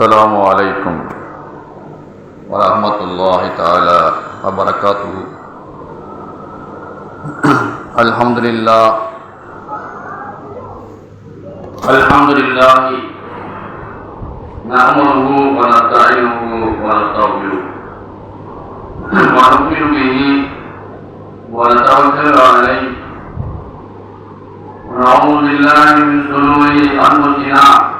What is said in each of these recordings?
السلام عليكم. ورحمة الله تعالى وبركاته. الحمد لله الحمد لله نحمده ونستعينه ونستغفره. ونؤمن به ونتوكل عليه. ونعوذ بالله من شرور أنفسنا.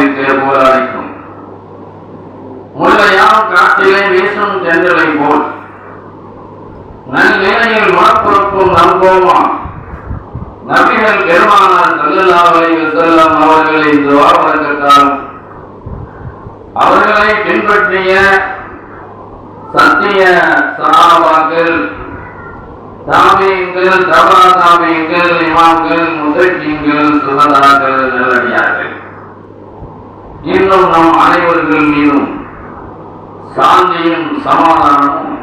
அல்லாவிற்கு போராடிக்கும் முழுமையாம் காட்டிலே வீசும் தென்றலை போல் நன்னிலையில் மனப்புறப்பும் நம்போமா நபிகள் பெருமானார் சல்லல்லாஹை செல்லம் இந்த துவாரத்திற்காலும் அவர்களை பின்பற்றிய சத்திய சகாபாக்கள் சாமியங்கள் தபா சாமியங்கள் இமாம்கள் முதற்கீங்கள் சுகதாக்கள் நல்லடியார்கள். இன்னும் நம் அனைவர்கள் மீதும் சாந்தியும் சமாதானமும்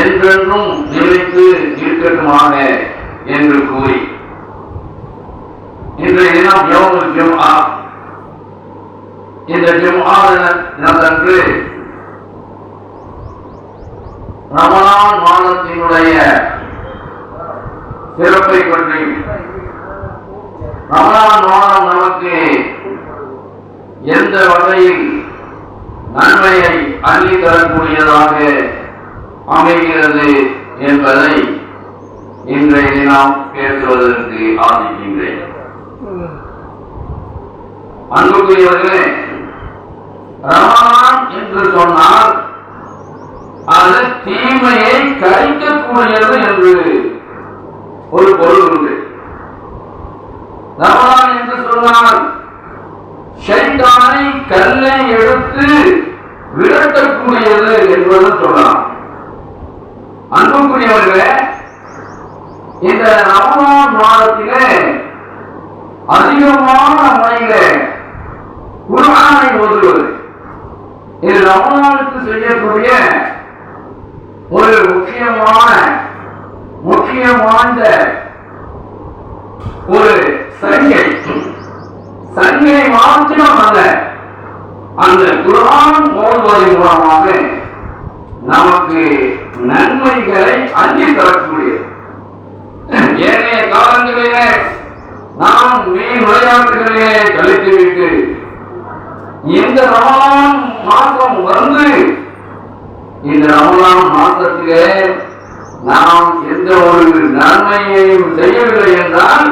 என்றென்றும் நிலைத்து இருக்கட்டுமாக என்று கூறி. இன்றைய தினம் யோக ஜும்ஆ. இந்த ஜும்ஆ தினத்தன்று ரமணான் மாதத்தினுடைய சிறப்பை பற்றி ரமணான் மாதம் நமக்கு எந்த வகையில் நன்மையை அள்ளி தரக்கூடியதாக அமைகிறது என்பதை இன்றைய தினம் பேசுவதற்கு ஆசிக்கின்றேன். அன்புக்குரியவர்களே ரமலான் என்று சொன்னால் அது தீமையை கழிக்கக்கூடியது என்று ஒரு பொருள் உண்டு. ரமலான் என்று சொன்னால் ஷைத்தானை கல்லை எடுத்து விரட்டக்கூடியது என்பது சொல்லலாம். அன்புக்குரியவர்களே இந்த ரமலான் மாதத்திலே அதிகமான முறையிலே குரானை ஓதுவது இது ரமலானுக்கு செய்யக்கூடிய ஒரு முக்கியமான முக்கியமான ஒரு சங்கை சங்கை மாத்திரம் அல்ல அந்த குரான் ஓடுவதன் மூலமாக நமக்கு நன்மைகளை அள்ளி தரக்கூடியது. ஏனைய காலங்களிலே நாம் மீன் விளையாட்டுகளிலே கழித்துவிட்டு இந்த ரமலான் மாதம் வந்து இந்த ரமலான் மாதத்திலே நாம் எந்த ஒரு நன்மையையும் செய்யவில்லை என்றால்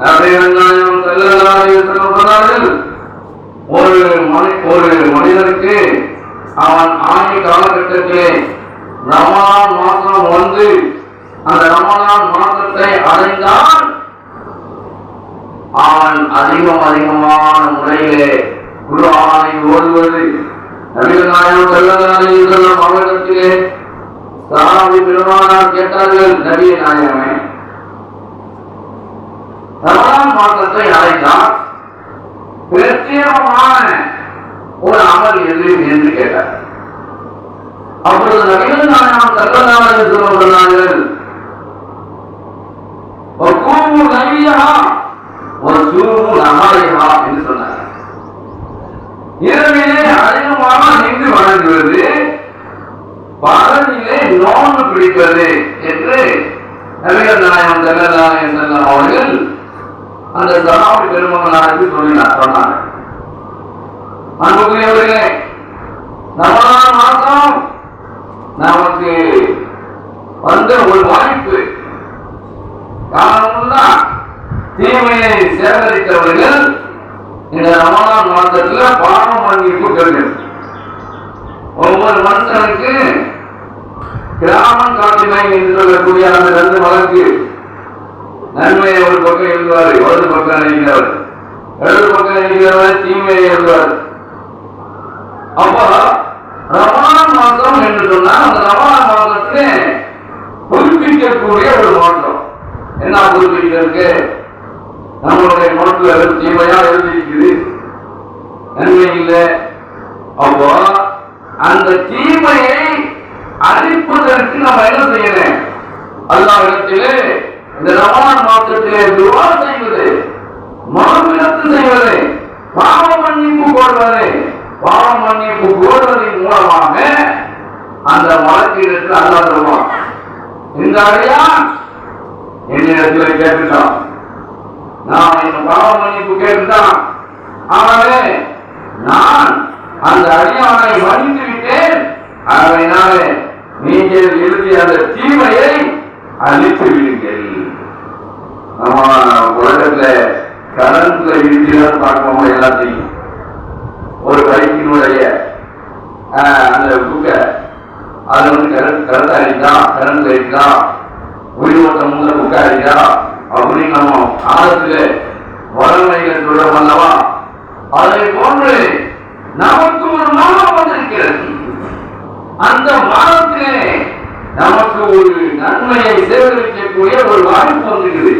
நபிகள் சொல்லுகிறார்கள் ஒரு மனி ஒரு மனிதனுக்கு அவன் ஆணி காலகட்டத்திலே ரமணான் மாதம் வந்து அந்த ரமணான் மாதத்தை அடைந்தால் அவன் அதிகம் அதிகமான முறையிலே குருவானை ஓடுவது நபிகள் செல்லதானே செல்லதாரில் செல்லும் அவரிடத்திலே சாமி பெருமானார் கேட்டார்கள் நபிய நாயகமே ரமணான் மாற்றத்தை அடைந்தான் பிரத்யேகமான ஒரு அமல் எது என்று கேட்டார். அப்பொழுது நவீன நாயகம் செல்லதாரில் செல்லும் சொன்னார்கள் ஒக்கூமு நபியா ஒரு சூமு நகாரியா என்று சொன்னார். இரவிலே விளங்குவது பகலிலே நோன்பு பிடிப்பது என்று நபிகள் நாயகம் செல்லநாயகம் செல்லம் அவர்கள் அந்த சகாபி பெருமகனாருக்கு சொல்லினார் சொன்னார் அன்புக்குரியவர்களே ரமலான் மாதம் நமக்கு வந்த ஒரு வாய்ப்பு. காரணம்னா தீமையை சேகரித்தவர்கள் இந்த ரமணான் மாதத்துல பாடம் மன்னிப்பு கேட்கணும் ஒவ்வொரு மனுஷனுக்கு கிராமம் காட்டுமை என்று சொல்லக்கூடிய அந்த ரெண்டு வழக்கு. நன்மையை ஒரு பக்கம் எழுதுவார் வலது பக்கம் எழுதினவர் இடது பக்கம் நினைக்கிறவர் தீமையை எழுதுவார் அப்போ ரமண மாதம் என்று சொன்னால் அந்த ரமண மாதத்திலே புதுப்பிக்கக்கூடிய ஒரு மாற்றம் என்ன குறிப்பிட்டிருக்கு நம்மளுடைய நோட்டுல தீமையா எழுதியிருக்குது? நன்மை இல்லை. அப்போ அந்த தீமையை அழிப்பதற்கு நம்ம என்ன செய்யணும்? அல்லாவிடத்திலே இந்த ரமண மாதத்திலே துவா செய்வது. மனமிழத்து செய்வது. பாவ மன்னிப்பு கோருவது. பாவ மன்னிப்பு கோருவதன் மூலமாக அந்த வழக்கிற்கு அல்லா தருவான். இந்த அடையா என்னிடத்தில் கேட்டுட்டான். நான் என் பாவ மன்னிப்பு கேட்டுட்டான். ஆகவே நான் அந்த அடியானை மன்னித்து விட்டேன். ஆகையினாலே நீங்கள் எழுதிய அந்த தீமையை அழித்து விடுங்கள். நம்ம உலகத்துல கரண்ட்ல இருக்கிறது பார்க்கணும் எல்லாத்தையும் ஒரு பைக்கினுடைய ஆஹ், அந்த புக்க அது வந்து கரண்ட் கரண்ட் அடிக்கா கரண்ட் அடிக்கா உயிரோட்டம் உள்ள புக்க அடிக்கா அப்படின்னு நம்ம ஆழத்துல வளமைகள் சொல்ல அல்லவா? அதை போன்று நமக்கு ஒரு மாதம் வந்திருக்கிறது அந்த மாதத்திலே நமக்கு ஒரு நன்மையை சேகரிக்கக்கூடிய ஒரு வாய்ப்பு வந்திருக்குது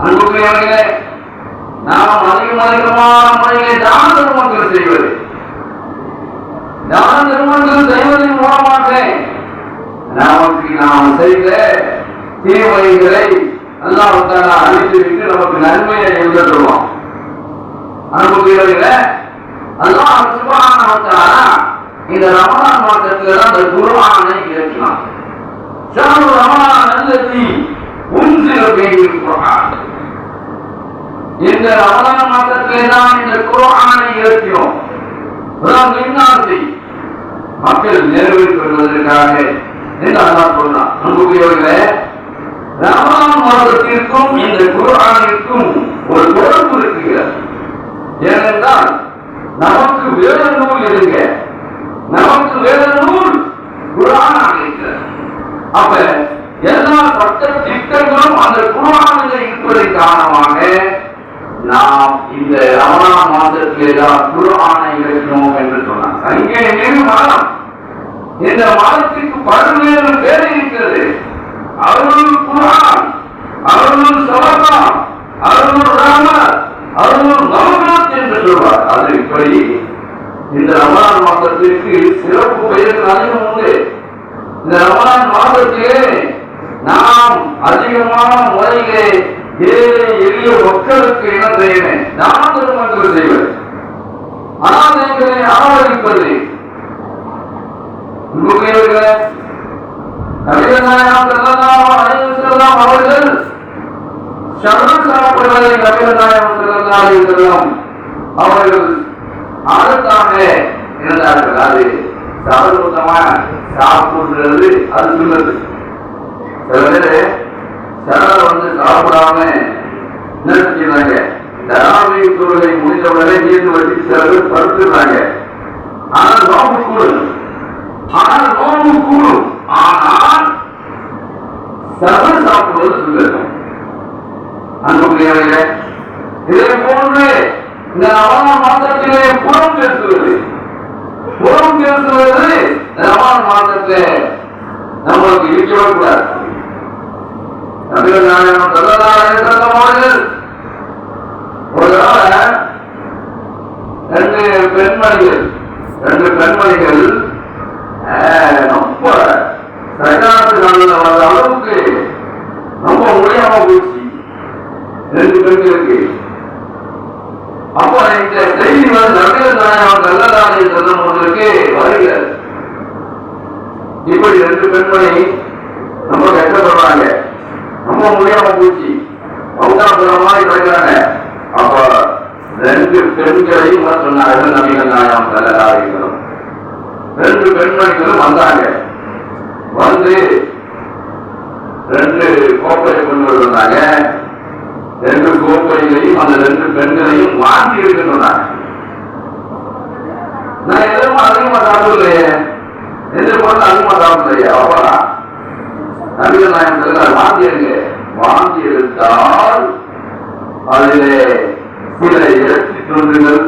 அன்புக்குரியவர்களே நாம் அதிகம் அதிகமான முறையிலே தான தர்மங்கள் செய்வது தான தர்மங்கள் செய்வதன் மூலமாக நமக்கு நாம் செய்த தீமைகளை அல்லாஹ் அழித்துவிட்டு நமக்கு நன்மையை எழுதுவோம் அனுபவிக்கிறவர்களே அல்லாஹ் சுப்ஹானஹு வ தஆலா இந்த ரமலான் மாதத்துல தான் இந்த குர்ஆனை இறக்கினான் ஷஹரு ரமலான் அல்லதி உன்சில ஃபீஹில் குர்ஆன் இந்த ரமலான் மாதத்திலே தான் இந்த குர்ஆனை இறக்கினோம் அதான் விஞ்ஞானத்தை மக்கள் நிறைவேற்றுவதற்காக என்று அல்லாஹ் சொன்னான் அன்புக்குரியவர்களே மாதத்திற்கும் இந்த குரானிற்கும் ஒரு தொடர்பு இருக்கிறது. ஏனென்றால் நமக்கு வேத நூல் இருங்க நமக்கு வேத நூல் குரானாக இருக்கிறது. அப்ப எல்லா சட்ட திட்டங்களும் அந்த குரானில் இருப்பதை காரணமாக நாம் இந்த ரமணா மாதத்திலே தான் குரானை இறக்கணும் என்று சொன்னார். அங்கே நினைவு மாதம்? இந்த மாதத்திற்கு பல்வேறு பேர் இருக்கிறது. அருள் குரான் அருள் சமகம் அருள் ராமர் அருள் நவநாத் என்று சொல்வார். அது இப்படி இந்த ரமலான் மாதத்திற்கு சிறப்பு பெயர்கள் அதிகம் உண்டு. இந்த ரமலான் மாதத்திலே நாம் அதிகமான முறையிலே ஏழை எளிய மக்களுக்கு என்ன செய்வேன் தான தர்மங்கள் செய்வது அனாதைகளை ஆதரிப்பது. உங்களுடைய அவர்கள் சாப்பிடுவதை அவர்கள் அதற்காக இருந்தார்கள் அது சாப்பிடுறது அது சில வந்து சாப்பிடாம என்ன செஞ்சாங்க தராவி முடிந்த நீர்ந்து வச்சு சில பேர் படுத்துறாங்க ஆனால் நோம்பு கூடும். ஆனால் நோம்பு கூடும். ஆனால் சரல் சாப்பிடுவது சொல்லுங்க அன்புக்குரியவர்களே இதே போன்று இந்த ரமலான் மாதத்திலே புறம் பேசுவது. புறம் பேசுவது ரமலான் மாதத்தில் நம்மளுக்கு இருக்கவே கூடாது நபிகள் நாயகம் ஸல்லல்லாஹு அலைஹி வஸல்லம் அவர்கள் ஒரு தடவை ரெண்டு பெண்மணிகள் ரெண்டு பெண்மணிகள் ஆஹ், ரொம்ப சைனாத்து நாளில் வர அளவுக்கு ரொம்ப முடியாம போச்சு ரெண்டு பெண்களுக்கு அப்ப அப்போ இந்த செய்தி வந்து நபிகள் நாயகம் நல்லதானே சொல்லும் போதற்கு வருகிறது இப்படி ரெண்டு பெண்மணி ரொம்ப கஷ்டப்படுறாங்க ரொம்ப முடியாம போச்சு அவதாபுரமாய் கிடைக்கிறாங்க அப்ப ரெண்டு பெண்களையும் வர சொன்னார்கள் நபிகள் நாயகம் நல்லதாரிகளும் ரெண்டு பெண்மணிகளும் வந்தாங்க வந்து ரெண்டு கோப்பையை கொண்டு வந்தாங்க ரெண்டு கோப்பைகளையும் அந்த ரெண்டு பெண்களையும் வாங்கி எடுக்க சொன்னாங்க நான் எதுவும் அதிகமா சாப்பிடலையே எந்த பொருள் அதிகமா நபிகள் நாயகம் சொல்றார் வாந்தி எடுங்க வாந்தி எடுத்தால் அதிலே சில இறைச்சி துண்டுகள்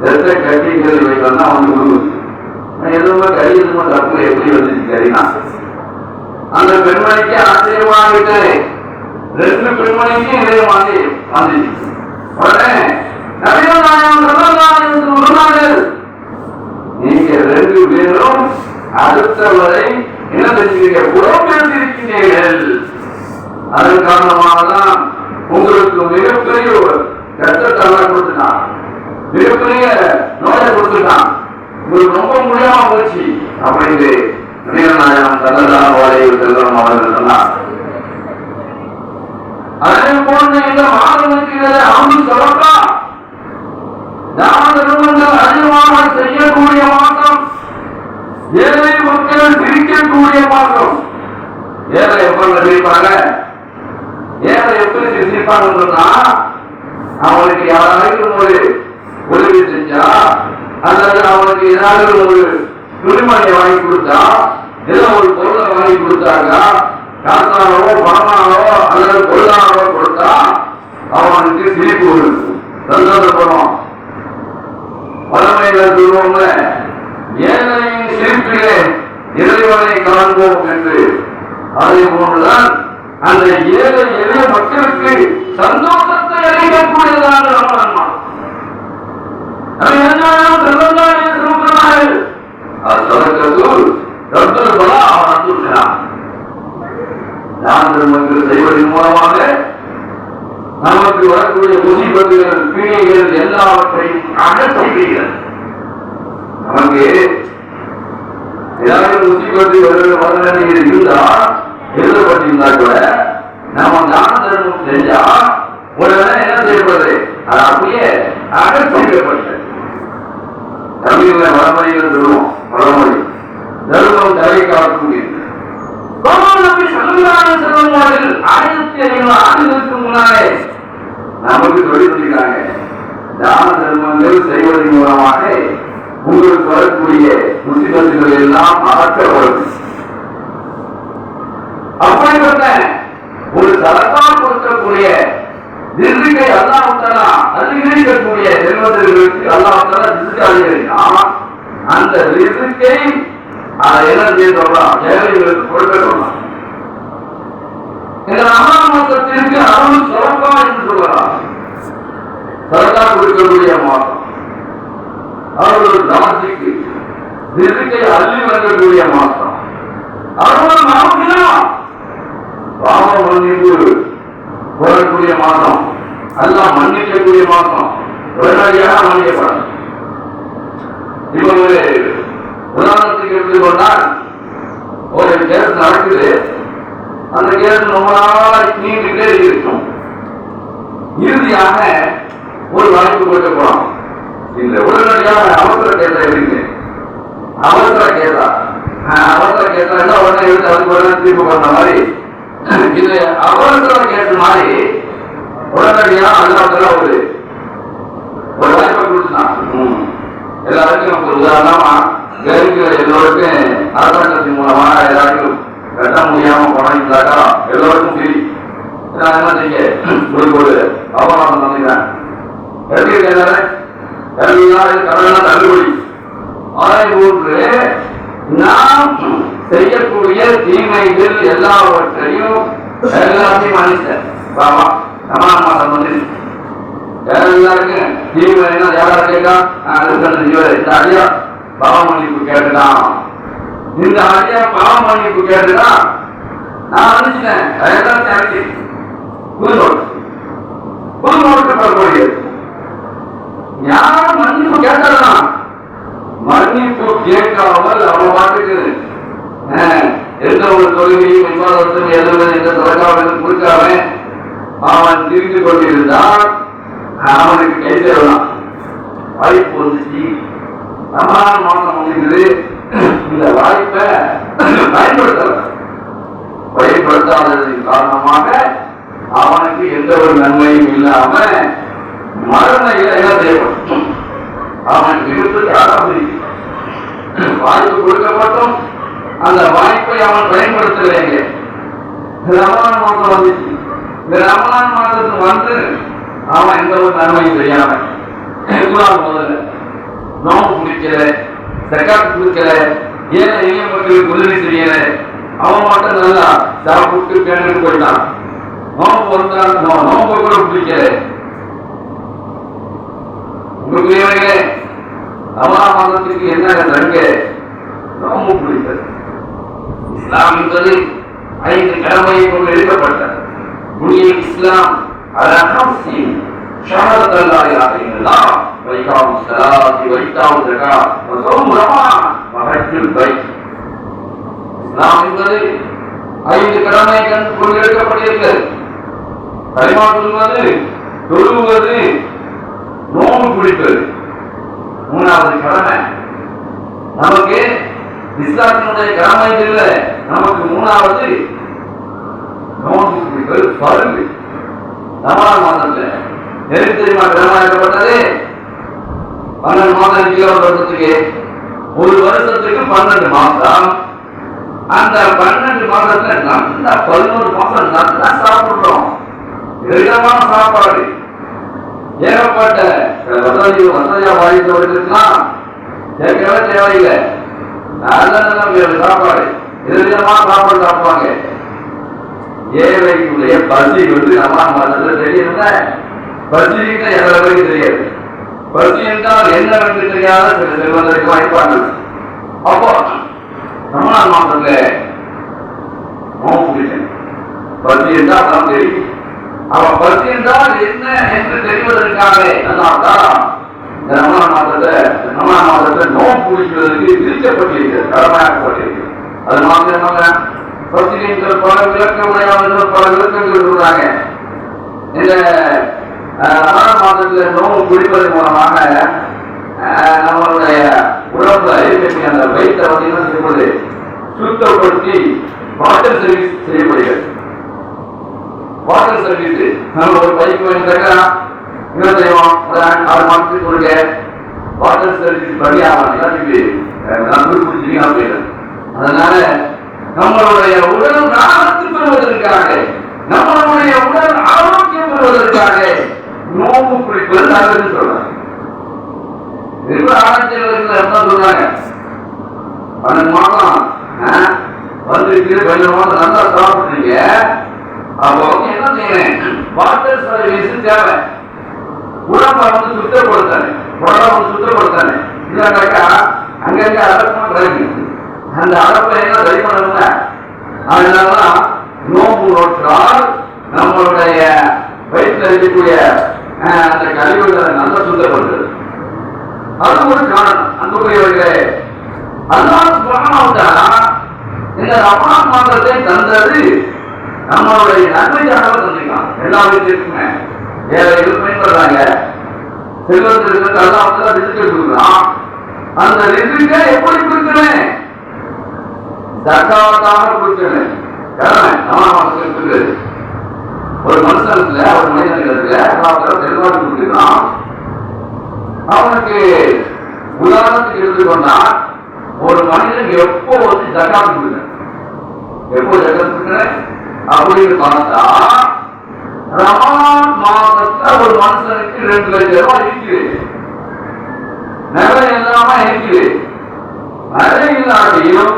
இரத்த கட்டிகள் எதுவுமே கறி தப்பு? எப்படி வந்துச்சு கறினா? அந்த பெண்மணிக்கு ஆச்சரியமாகிட்டு ரெண்டு பெண்மணிக்கு இதே மாதிரி வந்துச்சு. உடனே நபிகள் நாயகம் ஸல்லல்லாஹு அலைஹி நீங்க ரெண்டு பேரும் அடுத்தவரை என்ன செஞ்சீங்க புறப்பெடுத்திருக்கிறீர்கள் அதன் காரணமாகதான் உங்களுக்கு மிகப்பெரிய ஒரு கஷ்டத்தை கொடுத்துட்டான். மிகப்பெரிய நோயை கொடுத்துட்டான். உங்களுக்கு ரொம்ப முடியாம போச்சு அப்படின்னு நீலநாயகம் சல்லல்லாஹு அலைஹி வஸல்லம் அவர்கள் சொன்னார். அதே போன்ற இந்த மாதத்துக்கு அவன் சொல்லலாம் தான தர்மங்கள் அதிகமாக செய்யக்கூடிய மக்கள் சிரிக்கக்கூடிய ஏழை எப்படி சிரிப்பாங்க ஏழை எப்படி சிரிப்பாங்கன்னு சொன்னா அவனுக்கு யாராவது ஒரு உதவி செஞ்சா அல்லது அவனுக்கு ஏதாவது ஒரு துணிமணியை வாங்கி கொடுத்தா ஏதோ ஒரு பொருளை வாங்கி கொடுத்தாங்க காசானவோ பணமானவோ அல்லது பொருளானவோ கொடுத்தா அவனுக்கு சிரிப்பு வரும். சந்தோஷப்படும் வளமையில சொல்லுவோம்ல ஏழையின் சிரிப்பிலே இறைவனை காண்போம் என்று. அதே போன்றுதான் அந்த ஏழை எளிய மக்களுக்கு சந்தோஷத்தை அளிக்கக்கூடியதான ரமலான் அது செய்வதன் மூலமாக நமக்கு வரக்கூடிய முசிபத்துகள் பீடைகள் எல்லாவற்றையும் அகற்றுகிறீர்கள் நமக்கு ஏதாவது இருந்தா எழுதப்பட்டிருந்தா கூட நாம தான தர்மம் செஞ்சா உடனே என்ன செய்யப்படுது அது அப்படியே அகற்றிவிடப்பட்டது தமிழ்ல வடமொழியில் சொல்லுவோம் வடமொழி தர்மம் தலை காக்கக்கூடியது ஆயிரத்தி ஐநூறு ஆண்டுகளுக்கு முன்னாலே நமக்கு சொல்லி சொல்லிட்டாங்க தான தர்மங்கள் செய்வதன் மூலமாக உங்களுக்கு வரக்கூடிய முசிபத்துகள் எல்லாம் அகற்றப்படும். அப்படிப்பட்ட ஒரு சரக்கால் கொடுக்கக்கூடிய திருக்கை அல்லாஹாலா அதிகரிக்கக்கூடிய செல்வந்தர்களுக்கு அல்லாஹாலா திருக்கை அதிகரிக்கலாம் அந்த திருக்கை அதை என்ன செய்ய சொல்லலாம்? ஏழைகளுக்கு கொடுக்க சொல்லலாம். இந்த அமாமத்திற்கு அருள் சிறப்பா என்று சொல்லலாம். சரக்கா கொடுக்கக்கூடிய மாதம். அவர்கள் தாசிக்கு திருக்கை அள்ளி வழங்கக்கூடிய மாசம் அவர்கள் மாவட்டம் பாவ மன்னிப்பு வரக்கூடிய மாசம் எல்லாம் மன்னிக்கக்கூடிய மாசம் உடனடியாக மன்னிக்கப்படும். இப்ப ஒரு உதாரணத்துக்கு எடுத்துக்கொண்டால் ஒரு கேஸ் நடக்குது. அந்த கேஸ் ரொம்ப நாளா நீண்டுட்டே இருக்கும். இறுதியாக ஒரு வாய்ப்பு கொடுக்க போறோம் இல்ல உடனடியாக அவசர கேட்டா இருக்கு அவசர கேட்டா. ஆஹ், அவசர கேட்டா உடனே எடுத்து அதுக்கு உடனே தீர்ப்பு பண்ண மாதிரி. இது அவசர கேட்ட மாதிரி உடனடியாக அல்லாத்துல ஒரு ஒரு வாய்ப்பை கொடுத்தான். எல்லாருக்கும் நமக்கு உதாரணமா கருவிகளை எல்லோருக்கும் அரசாங்கத்தின் மூலமா எல்லாருக்கும் கட்ட முடியாம பணம் இருந்தாக்கா எல்லோருக்கும் சரி நான் என்ன செய்ய ஒரு ஒரு அவமானம் பண்ணிக்கிறேன். எப்படி எல்லாரும் எல்லாம் தள்ளுபடி. அதை போன்று நாம் செய்யக்கூடிய தீமைகள் எல்லாவற்றையும் எல்லாத்தையும் மனுஷன் பாபா சமான மாதம் எல்லாருக்கும் தீவிரம் யாரா கேட்டா இந்த ஐயா பாவ மன்னிப்பு கேட்டுதான் இந்த ஐயா பாவ மன்னிப்பு கேட்டுதான் நான் அனுப்பிச்சிட்டேன் எல்லாத்தையும் அனுப்பி புது நோட்டு புது நோட்டு பெறக்கூடியது யாரும் மன்னிப்பு கேட்கலாம் மன்னிப்பு கேட்காமல் அவன் பாட்டுக்கு அஹ், எந்த ஒரு தொழுகையும் விவாதத்தும் எதுவும் எந்த தொடக்காமல் கொடுக்காம அவன் திரிந்து கொண்டிருந்தான். அவனுக்கு கை வாய்ப்பு வந்துச்சு. சமாதான மாற்றம் வந்துக்குது இந்த வாய்ப்பை பயன்படுத்தலாம். பயன்படுத்தாததன் காரணமாக அவனுக்கு எந்த ஒரு நன்மையும் இல்லாம மரண என்ன தேவைப்படும். அவன் விருப்பத்தை ஆரம்பிக்கும் வாய்ப்பு கொடுக்கப்பட்டும் அந்த வாய்ப்பை அவன் பயன்படுத்தலைங்க ரமலான் மாதம் வந்துச்சு. இந்த ரமலான் மாதத்துக்கு வந்து அவன் எந்த ஒரு நன்மையும் செய்யாம முதல்ல நோம்பு பிடிக்கல சக்காத்து கொடுக்கல ஏழை எளிய மக்களுக்கு உதவி செய்யல. அவன் மட்டும் நல்லா சாப்பிட்டு பேண்டு போயிட்டான். நோம்பு வந்தான் நோ- நோம்பு கூட பிடிக்கல உங்களுக்கு சமாதானத்துக்கு என்ன நன்மை ரொம்ப பிடித்தது. இஸ்லாம் என்பது ஐந்து கடமையை கொண்டு எழுதப்பட்டது புனிய இஸ்லாம் ஐந்து கடமை கொண்டு எடுக்கப்பட்டிருக்கிறது பரிமாற்றுவது தொழுவது நோம்பு குடிப்பது. மூணாவது கடமை நமக்கு இஸ்லாத்தினுடைய கடமை இல்லை. நமக்கு மூணாவது நோன்பு பிடிப்பது பருகு மாதத்துல. எதுக்கு தெரியுமா கடமையாக்கப்பட்டது பன்னெண்டு மாதம் இருக்கிற ஒரு வருஷத்துக்கு ஒரு வருஷத்துக்கு பன்னெண்டு மாதம். அந்த பன்னெண்டு மாதத்துல நல்லா பதினோரு மாசம் நல்லா சாப்பிடுறோம். விதமான சாப்பாடு. ஏகப்பட்ட வசதி வசதியா வாய்ந்தவர்களுக்குலாம் கேட்கவே தேவையில்லை. நல்ல நல்ல வே- சாப்பாடு. விதவிதமான சாப்பாடு சாப்பிடுவாங்க. ஏழைக்குடைய பசி வந்து நம்ம மனதில் தெரியல பசிக்கு எவ்வளவு பேருக்கு தெரியாது. பசி என்றால் என்னவென்று தெரியாத சில செல்வந்தருக்கு வாய்ப்பாங்க அப்போ தமிழ்நாடு மாவட்டத்தில் நோம்பு பசி என்றால் தான் தெரியும். அவன் பசி என்றால் என்ன என்று தெரிவதற்காக அதனால்தான் இந்த ரமணான் மாதத்தை ரமணான் மாதத்தை நோம்பு பிடிப்பதற்கு விரிக்கப்பட்டிருக்கிறது கடமையாக்கப்பட்டிருக்கிறது. அது மாத்திரமாக பத்திரிகைகள் பல விளக்க உடையாளர்கள் பல விளக்கங்கள் சொல்றாங்க. இந்த அஹ், ரமணான் மாதத்தில் நோவு பிடிப்பதன் மூலமாக நம்மளுடைய உடம்புல இருக்கக்கூடிய அந்த வயிற்றை வந்து என்ன செய்யப்படுது? சுத்தப்படுத்தி வாட்டர் சர்வீஸ் செய்யப்படுகிறது. வாட்டர் சர்வீஸ் நம்ம ஒரு பைக் வாங்கிட்டாக்கா என்ன செய்வோம்? ஒரு ஆறு மாதத்துக்கு கொடுக்க வாட்டர் சர்வீஸ் படியாக எல்லாத்துக்கு நம்பி பிடிச்சிருக்கீங்க அப்படின்னு அதனால நம்மளுடைய உடல் நாளத்து பெறுவதற்காக நம்மளுடைய உடல் ஆரோக்கியம் பெறுவதற்காக நோம்பு பிடிப்பது நல்லதுன்னு சொல்றாங்க. இருக்கிற ஆராய்ச்சியாளர்கள் என்ன சொல்றாங்க. பன்னெண்டு மாதம் ஆ, வந்துருக்கு கொஞ்சம் மாதம் நல்லா சாப்பிட்றீங்க அப்போ என்ன செய்யணும் வாட்டர் சர்வீஸ் தேவை. உடம்ப வந்து சுத்தப்படுத்தானே உடம்ப வந்து சுத்தப்படுத்தானே இல்லைனாக்கா அங்கங்க அடக்கம் கிடைக்கும் அந்த அடப்பை என்ன சரி பண்ணணும்ல அதனாலதான் நோம்பு நோற்றால் நம்மளுடைய வயிற்றில் இருக்கக்கூடிய அஹ், அந்த கழிவுகளை நல்லா சுத்தப்படுத்துறது. அது ஒரு காரணம். அன்புக்குரியவர்களே அல்லாஹ் சுப்ஹானஹு வ தஆலா இந்த ரமலான் மாதத்தை தந்தது நம்மளுடைய நன்மைக்காக தந்திருக்கான் எல்லா வீட்டிற்குமே. ஏழைகள் பயன்படுறாங்க செல்வத்திற்கு அல்லாஹ் வந்து ரிஸ்க் கொடுக்குறான். அந்த ரிஸ்க்கை எப்படி கொடுக்கிறேன் ஜக்காத்தாக கொடுக்கிறேன் கடமை ரமலான் மாதத்தில் கொடுக்கிறது ஒரு மனுஷனுக்குல ஒரு மனிதனுக்கு அல்லாஹ் செல்வாக்கு கொடுக்கிறான். அவனுக்கு உதாரணத்துக்கு எடுத்துக்கொண்டா ஒரு மனிதன் எப்போ வந்து ஜக்காத் கொடுக்க எப்போ ஜக்காத் கொடுக்குற அப்படின்னு பார்த்தா ரமான் மாசத்துல ஒரு மனுஷனுக்கு ரெண்டு லட்சம் ரூபாய் இருக்குது நிறைய இல்லாம இருக்குது நிறைய இல்லாட்டியும்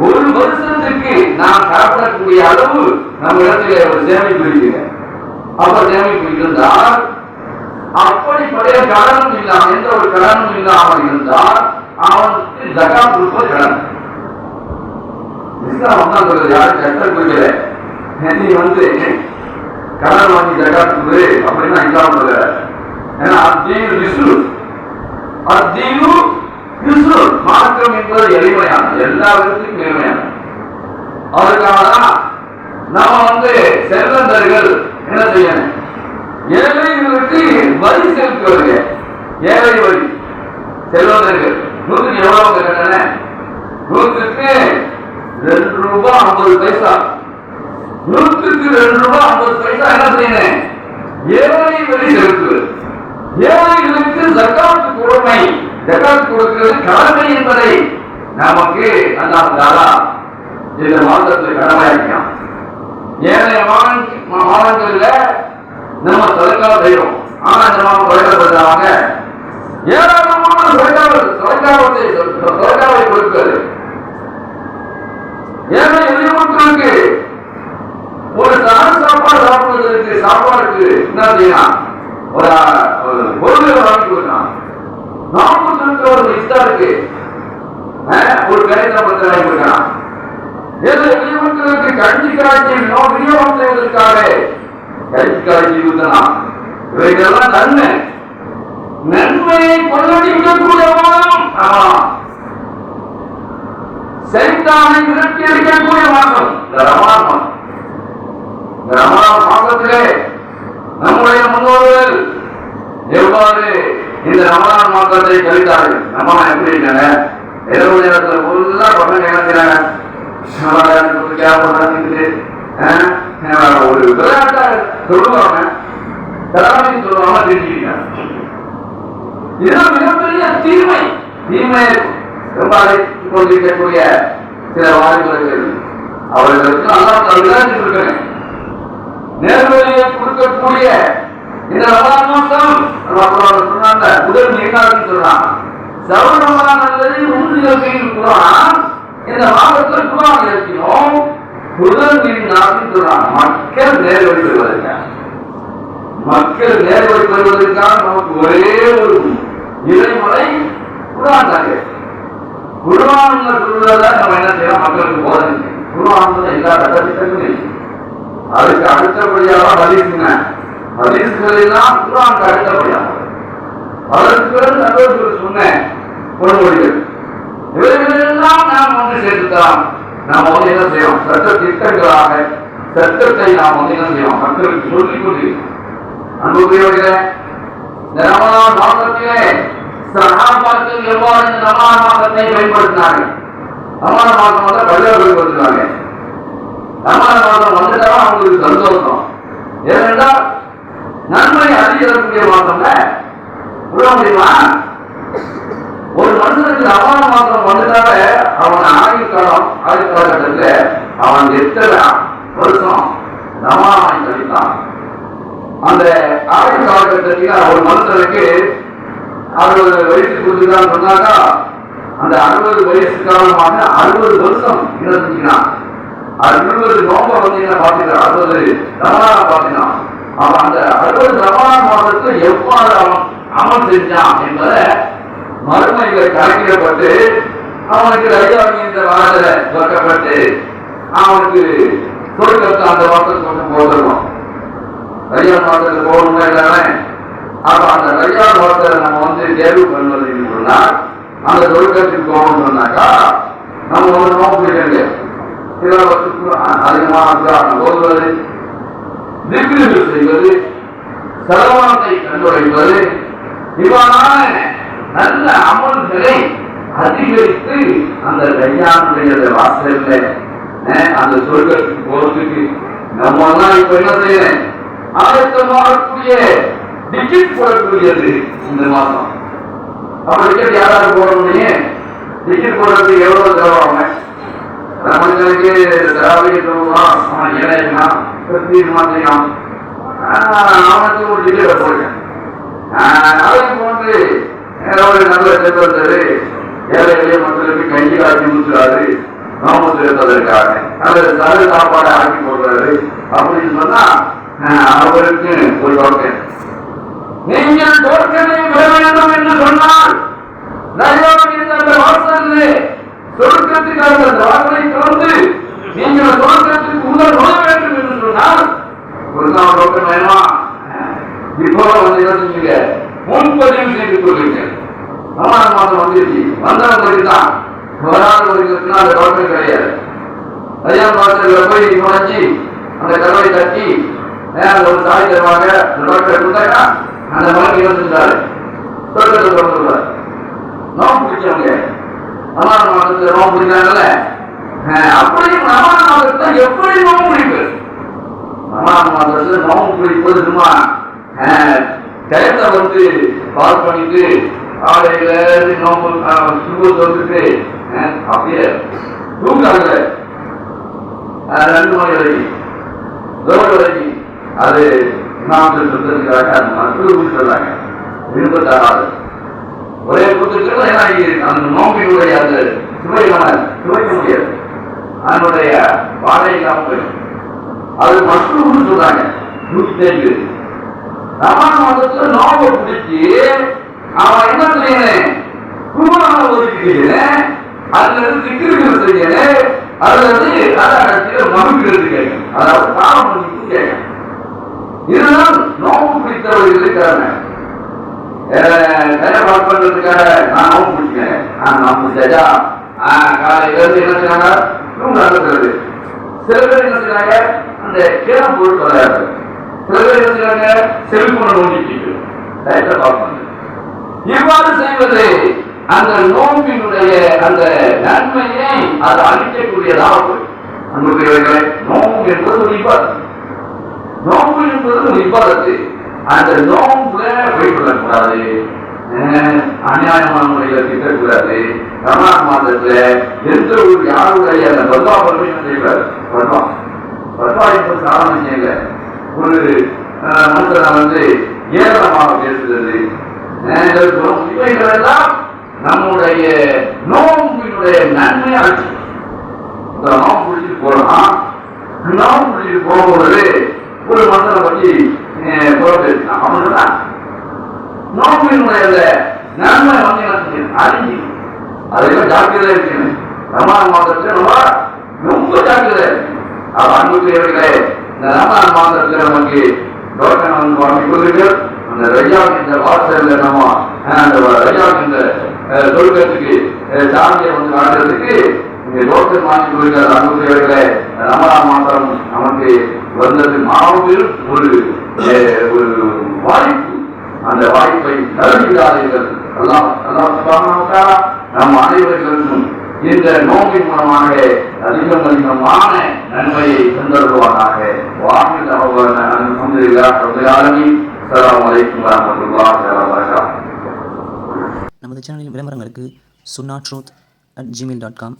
ஒரு வருஷத்துக்கு நாம் சாப்பிடக்கூடிய அளவு நம்ம இடத்துல ஒரு சேமிப்பு இருக்குங்க அப்ப சேமிப்பு இருந்தால் அப்படிப்படைய கடனும் இல்லாமல் எந்த ஒரு கடனும் இல்லாமல் இருந்தால் அவனுக்கு ஜகா கொடுப்பது கடன் இஸ்லாம் தான் சொல்றது யாரும் சட்டம் கொடுக்கல நீ வந்து. கடன் வாங்கி ஜகாத்துது அப்படின்னு இஸ்லாம் சொல்ல ஏன்னா அத்தீனு விசுரு அத்தீனு விசுரு மார்க்கம் என்பது எளிமையான எல்லா விதத்திலும் எளிமையான. அதற்காக தான் நம்ம வந்து செல்வந்தர்கள் என்ன செய்யணும்? ஏழைகளுக்கு வரி செலுத்துவாங்க ஏழை வரி. செல்வந்தர்கள். நூற்றுக்கு எவ்வளவு கட்டண நூற்றுக்கு ரெண்டு ரூபாய் ஐம்பது பைசா. நூற்றுக்கு ரெண்டு ரூபாய் ஐம்பது பைசா என்ன செய்யணும்? ஏழை வரி ஏழைகளுக்கு ஜக்காத்து கொடுமை ஜக்காத்து கொடுக்கிறது கடமை என்பதை நமக்கு அல்லாஹ் தாலா இந்த மாதத்தில் கடமையாக்கலாம் ஏழை மாதம் மாதங்கள்ல நம்ம சதக்கா செய்யறோம். ஆனா இந்த மாதம் குறைக்கப்படுறாங்க ஏராளமான சதக்காவை சதக்காவத்தை சதக்காவை கொடுக்கிறது. ஏழை எளியவர்களுக்கு ஒரு நாள் சாப்பாடு சாப்பிடுவதற்கு சாப்பாடுக்கு என்ன செய்யலாம்? ஒரு பொருளை வாங்கி கொடுக்கலாம். சொல்ற ஒரு இஸ்தாருக்கு ஒரு கரைத்த பத்திரம் வாங்கி கொடுக்கலாம். ஏதோ எளியவர்களுக்கு கஞ்சி காய்ச்சி நோ- விநியோகம் கஞ்சி காய்ச்சி ஊத்தலாம். இவைகளெல்லாம் நன்மை. நன்மையை கொள்ளடிக்கக்கூடிய மாதம் ஆமா. சைத்தானை விரட்டி அடிக்கக்கூடிய மாதம் இந்த மாதத்திலே நம்முடைய முன்னோர்கள் எவ்வாறு இந்த ரமலான் மாதத்தை கழித்தார்கள்? நம்ம எப்படி இருக்காங்க இரவு நேரத்தில் ஃபுல்லா பசங்க என்ன ஒரு விளையாட்டா சொல்லுவாங்க. தராமைன்னு சொல்லுவாங்க தெரிஞ்சுக்கிட்டாங்க இதுதான் மிகப்பெரிய தீமை. தீமை ரொம்ப அழைத்துக் கொண்டிருக்கக்கூடிய சில வாலிபர்கள். அவர்களுக்கு அல்லாஹ் விளையாட்டு இருக்கிறேன் நேர்வழியை கொடுக்கக்கூடிய இந்த ரமலான் மாசம் அல்லாஹ் சொன்னாங்க முதல் நீண்டாதுன்னு சொல்றான் சவன் ரமலான் அல்லது உறுதியில் குரான் இந்த மாதத்தில் குரான் இறக்கினோம் முதல் நீண்டாதுன்னு சொல்றான் மக்கள் நேர்வழி பெறுவதற்காக. மக்கள் நேர்வழி பெறுவதற்காக நமக்கு ஒரே ஒரு இறைமலை குரான் தாங்க குருவான் சொல்றத நம்ம என்ன செய்யலாம் மக்களுக்கு போதனை குருவான் எல்லா கட்டத்திட்டங்களும் இருக்கு. அதுக்கு அடுத்தபடியாக ஹதீஸ்ங்க ஹதீஸ்கள் எல்லாம் குரானுக்கு அடுத்தபடியாக அதற்கு நண்பர்கள் சொன்னேன் பொன்மொழிகள் இவைகளெல்லாம் நாம் ஒன்று சேர்த்துக்கலாம் நாம் வந்து என்ன செய்யணும்? சட்ட திட்டங்களாக சட்டத்தை நாம் வந்து என்ன செய்யணும்? மக்களுக்கு சொல்லிக் கொண்டிருக்கிறோம். அன்புக்குரியவர்களே இந்த ரமலான் மாதத்திலே சஹாபாக்கள் எவ்வாறு இந்த ரமலான் மாதத்தை பயன்படுத்தினார்கள்? ரமலான் மாதம் வந்து பள்ளிகளுக்கு ரமலான் மாதம் வந்துட்டா அவங்களுக்கு சந்தோஷம். ஏனென்றால் நன்மை அதிகரிக்கக்கூடிய மாதம்ல விட முடியுமா? ஒரு மனுஷனுக்கு ரமலான் மாதம் வந்துட்டாலே அவன் ஆயுள் காலம் ஆயுள் காலகட்டத்தில் அவன் எத்தனை வருஷம் ரமலானை கழித்தான் அந்த ஆயுள் காலகட்டத்தில் ஒரு மனுஷனுக்கு அறுபது வயசு கொடுத்துருக்கான்னு சொன்னாக்கா அந்த அறுபது வயசு காலமாக அறுபது வருஷம் இருந்துச்சுன்னா அறுபது நோம்ப வந்தீங்கன்னா பாத்தீங்கன்னா அறுபது ரமலான பாத்தீங்கன்னா அவன் அந்த அறுபது ரமலான் மாதத்துல எவ்வாறு அவன் அமல் செஞ்சான் என்பதை மறுமையில கணக்கிடப்பட்டு அவனுக்கு ரயிலாவி இந்த வாரத்துல தொடக்கப்பட்டு அவனுக்கு சொர்க்கத்தை அந்த வாரத்தில் கொண்டு போதும் ரயில் மாதத்தில் போகணுமா இல்லாம அப்ப அந்த ரயில் மாதத்தை நம்ம வந்து தேர்வு பண்ணுவது சொன்னால் அந்த சொர்க்கத்துக்கு போகணும்னாக்கா சொன்னாக்கா நம்ம ஒரு நோக்கம் இல்லை சிலவற்றுக்கு அதிகமாக ஓதுவது திக்ருகள் செய்வது செலவானத்தை கண்டுரைப்பது இவ்வாறான நல்ல அமல்களை அதிகரித்து அந்த கையானுடைய வாசல்ல அந்த சொர்க்கத்துக்கு போறதுக்கு நம்ம எல்லாம் இப்ப என்ன செய்யறேன்? ஆயத்தமாகக்கூடிய டிக்கெட் போடக்கூடியது இந்த மாசம் அப்ப டிக்கெட் யாராவது போட முடியும் டிக்கெட் போடுறதுக்கு எவ்வளவு செலவாகும் ரமணிகளுக்கு திராவிட கிறிஸ்தீன் மாத்திரம் அவனுக்கு ஒரு டிக்கெட்டை போடுங்க அதை ஒரு நல்ல செல்வந்தரு ஏழை எளிய மக்களுக்கு கஞ்சி காட்சி ஊற்றுறாரு நோம்பு இருப்பதற்காக. அல்லது சாப்பாடு ஆக்கி போடுறாரு. அப்படின்னு சொன்னா அவருக்கு ஒரு டோக்கன் நீங்கள் தோற்கனை பெற வேண்டும் என்று சொன்னால் நயோகின் அந்த வாசல் சொர்க்கத்துக்கு அந்த வாசலை திறந்து நீங்கள் சொர்க்கத்துக்கு உள்ள நுழைய வேண்டும் என்று சொன்னால் ஒரு நாள் டோக்கன் வேணுமா? இப்போ வந்து யோசிச்சுங்க. முன்பதிவு செய்து கொள்ளுங்கள். ரமலான் மாதம் வந்துருச்சு. வந்தவங்களுக்கு வராத வராதவர்களுக்கு அந்த கவலை கிடையாது. கல்யாண வாசல்ல போய் நுழைஞ்சி அந்த கதவை தட்டி ஒரு தாய் தருவாங்க. அந்த டாக்டர் கொடுத்தாக்கா அந்த மகன் இருந்துட்டாரு தொடக்கத்தை தொடர்ந்துருவார் நோம்பு பிடிச்சவங்க ரமலான் மாதத்துல நோம்பு பிடிக்கிறாங்கல்ல? அப்படி ரமலான் மாதத்துல எப்படி நோம்பு பிடிப்பு? ரமலான் மாதத்துல நோம்பு பிடிப்பது சும்மா அஹ், டயத்தை வந்து பாஸ் பண்ணிட்டு ஆடையில நோம்பு சுகு வந்துட்டு அப்படியே தூங்காங்க ரெண்டு மணி வரைக்கும் தோடு வரைக்கும் அது இமாமத்தில் சொல்லிருக்கிறாங்க அது மருத்துவ சொல்றாங்க. விரும்பத்தாராது ஒரே புத்தகத்தில் என்ன அந்த நோம்பினுடைய அந்த சுவை சுவைக்க முடியாது. அதனுடைய வாழை இல்லாமல் போயிடும். அது மற்றொரு சொல்றாங்க. நூற்றி தேர்வு ரமண மதத்துல நோம்பை பிடிச்சி அவன் என்ன செய்யணும்? குருவான ஒதுக்கிறேன் அதுல இருந்து திக்கிருக்கிறது செய்யணும். அதுல இருந்து அதாவது மறுக்கிறது கேட்கும் அதாவது தானம் பண்ணிட்டு கேட்கணும். இதுதான் நோம்பு பிடித்தவர்கள் இருக்கிறாங்க கரை வாக் பண்றதுக்காக நான் நோம்பு பிடிக்கிறேன் நான் நோம்பு பிடிச்சா காலையில இருந்து என்ன செய்யறாங்க நடக்கிறது சில பேர் என்ன செய்யறாங்க அந்த கிளம் பொருள் வராது சில பேர் என்ன செய்யறாங்க செல்போனை நோண்டிட்டு டயத்தை பார்ப்பாங்க இவ்வாறு செய்வது அந்த நோம்பினுடைய அந்த நன்மையை அது அழிக்கக்கூடியதாக அன்புக்குரியவர்களே நோம்பு என்பது ஒரு நோம்பு என்பது ஒரு அந்த நோம்புல போய்கொள்ளக்கூடாது அநியாயமான முறையில திட்டக்கூடாது. ரமணான் மாதத்துல எந்த ஒரு யாருடைய அந்த பத்வா பர்மிஷன் செய்வார்? பத்வா. பத்வா என்பது சாதாரண விஷயம் ஒரு அஹ், மனுஷனை வந்து ஏராளமாக பேசுகிறது. அஹ், நம்முடைய நோம்பினுடைய நன்மை ஆட்சி இந்த நோம்பு பிடிச்சிட்டு போறோம்? நோம்பு பிடிச்சிட்டு போகும்போது ஒரு மனுஷனை பற்றி புறப்பேசினான் அவனுக்கு தான் நோம்பினுடைய அந்த நன்மை வந்து என்ன செய்யணும் அறிஞ்சு அதெல்லாம் ஜாக்கிரதையா இருக்கணும்? ரமணான் மாதத்துல நம்ம ரொம்ப ஜாக்கிரதையா இருக்கணும். அது அன்புக்குரியவர்களே இந்த ரமணான் மாதத்துல நமக்கு டோக்கன் வந்து வாங்கி அந்த ரஜாவுக்கு வாசல்ல நம்ம அந்த சொர்க்கத்துக்கு வந்து வாங்கி கொடுக்கிற அன்புக்குரியவர்களே மாதம் நமக்கு வந்தது மாபெரும் ஒரு ஒரு வாய்ப்பு. அந்த வாய்ப்பை தருகிறார்கள் அல்லாஹ் அல்லாஹ் நம் அனைவர்களுக்கும் இந்த நோக்கின் மூலமாக அதிகம் அதிகமான நன்மையை தந்தருவானாக வாழ்க்கை தகவல் நமது சேனலின் விளம்பரங்களுக்கு சுன்னா truth at Gmail dot com